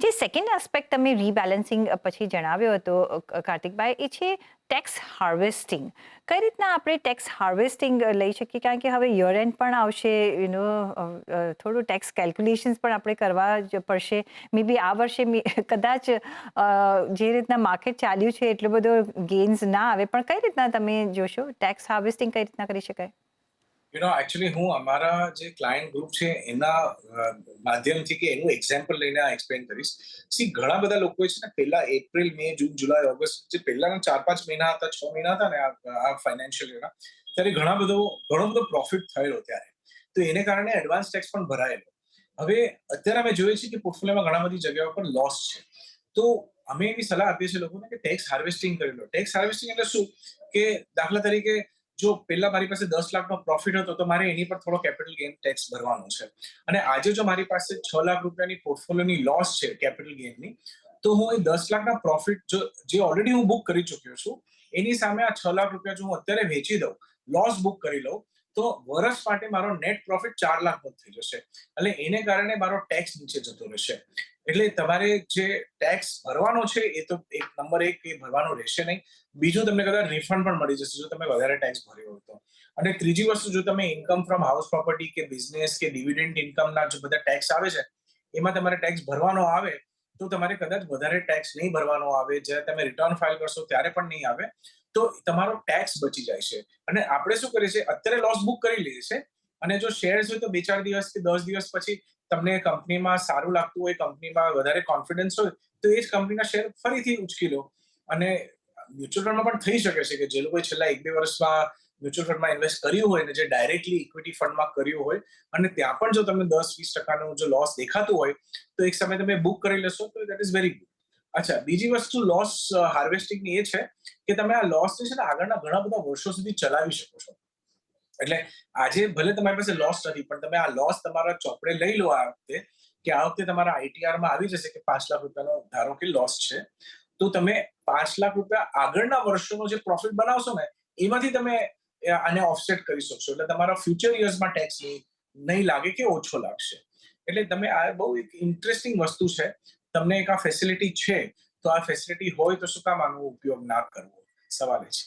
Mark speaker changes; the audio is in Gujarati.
Speaker 1: જે સેકન્ડ આસ્પેક્ટ તમે રીબેલેન્સિંગ પછી જણાવ્યો હતો કાર્તિકભાઈ, એ છે ટેક્સ હાર્વેસ્ટિંગ કઈ રીતના આપણે ટેક્સ હાર્વેસ્ટિંગ લઈ શકીએ? કારણ કે હવે યર એન્ડ પણ આવશે યુનો થોડું ટેક્સ કેલ્ક્યુલેશન્સ પણ આપણે કરવા જ પડશે. મે બી આ વર્ષે કદાચ જે રીતના માર્કેટ ચાલ્યું છે, એટલો બધો ગેઇન્સ ના આવે. પણ કઈ રીતના તમે જોશો? ટેક્સ હાર્વેસ્ટિંગ કઈ રીતના કરી શકાય?
Speaker 2: યુ નો એકચ્યુઅલી હું અમારા જે ક્લાયન્ટ ગ્રુપ છે, એના માધ્યમથી કે એનું એક્ઝામ્પલ લઈને આ એક્સપ્લેન કરીશ. સી ઘણા બધા લોકો છે ને પહેલા April May June July August જે પહેલાના ચાર પાંચ મહિના હતા, છ મહિના હતા ને આ- ફાઇનાન્શિયલ યરના ત્યારે ઘણા બધો, ઘણો બધો પ્રોફિટ થયેલો ત્યારે. તો એને કારણે એડવાન્સ ટેક્સ પણ ભરાયેલો. હવે અત્યારે અમે જોઈએ છીએ કે પોર્ટફોલિયોમાં ઘણા બધી જગ્યાઓ પર લોસ છે. તો અમે એવી સલાહ આપીએ છીએ લોકોને કે ટેક્સ હાર્વેસ્ટિંગ કરી લો. ટેક્સ હાર્વેસ્ટિંગ એટલે શું? કે દાખલા તરીકે જો પહેલા મારી પાસે દસ લાખનો પ્રોફિટ હતો તો મારે એની પર થોડો કેપિટલ ગેઇન ટેક્સ ભરવાનો છે. અને આજે જો મારી પાસે છ લાખ રૂપિયાની પોર્ટફોલિયોની લોસ છે કેપિટલ ગેઇનની તો હું એ દસ લાખના પ્રોફિટ જો, જે ઓલરેડી હું બુક કરી ચૂક્યો છું, એની સામે આ છ લાખ રૂપિયા જો હું અત્યારે વેચી દઉં લોસ બુક કરી લઉં, તો વર્ષ માટે મારો નેટ પ્રોફિટ ચાર લાખનો થઈ જશે. એટલે એને કારણે મારો ટેક્સ નીચે જતો રહેશે. એટલે તમારે જે ટેક્સ ભરવાનો છે, એ તો એક નંબર એક એ ભરવાનો રહેશે નહીં. બીજું તમને કદાચ રિફંડ પણ મળી જશે, જો તમે વધારે ટેક્સ ભર્યો હોય તો. અને ત્રીજી વસ્તુ, જો તમે ઇન્કમ ફ્રોમ હાઉસ પ્રોપર્ટી કે બિઝનેસ કે ડિવિડન્ડ ઇન્કમના જે બધા ટેક્સ આવે છે, એમાં તમારે ટેક્સ ભરવાનો આવે, તો તમારે કદાચ વધારે ટેક્સ નહીં ભરવાનો આવે. જ્યારે તમે રિટર્ન ફાઇલ કરશો, ત્યારે પણ નહીં આવે. તો તમારો ટેક્સ બચી જાય છે. અને આપણે શું કરીએ છીએ, અત્યારે લોસ બુક કરી લઈએ છીએ અને જો શેર્સ હોય તો બે ચાર દિવસ કે દસ દિવસ પછી તમને કંપનીમાં સારું લાગતું હોય કંપનીમાં વધારે કોન્ફિડન્સ હોય, તો એ જ કંપનીના શેર ફરીથી ઉચકી લો. અને મ્યુચ્યુઅલ ફંડમાં પણ થઈ શકે છે કે જે લોકોએ છેલ્લા એક બે વર્ષમાં મ્યુચ્યુઅલ ફંડમાં ઇન્વેસ્ટ કર્યું હોય ને જે ડાયરેક્ટલી ઇક્વિટી ફંડમાં કર્યું હોય, અને ત્યાં પણ જો તમને દસ વીસ ટકાનું જો લોસ દેખાતું હોય, તો એક સમય તમે બુક કરી લેશો, તો દેટ ઇઝ વેરી ગુડ અચ્છા, બીજી વસ્તુ લોસ હાર્વેસ્ટિંગની એ છે કે તમે આ લોસ છે ને આગળના ઘણા બધા વર્ષો સુધી ચલાવી શકો છો. એટલે આજે ભલે તમારી પાસે લોસ નથી, પણ તમે આ લોસ તમારા ચોપડે લઈ લો આ વખતે કે આ વખતે તમારા આઈટીઆરમાં આવી જશે કે પાંચ લાખ રૂપિયાનો, ધારો કે લોસ છે, તો તમે પાંચ લાખ રૂપિયા આગળના વર્ષોનો જે પ્રોફિટ બનાવશો ને, એમાંથી તમે આને ઓફસેટ કરી શકશો. એટલે તમારા ફ્યુચર યર્સમાં ટેક્સ નહીં લાગે કે ઓછો લાગશે. એટલે તમે આ બહુ એક ઇન્ટરેસ્ટિંગ વસ્તુ છે. તમને એક આ ફેસિલિટી છે, તો આ ફેસિલિટી હોય તો શું કામ આનો ઉપયોગ ના કરવો? સવાલ છે.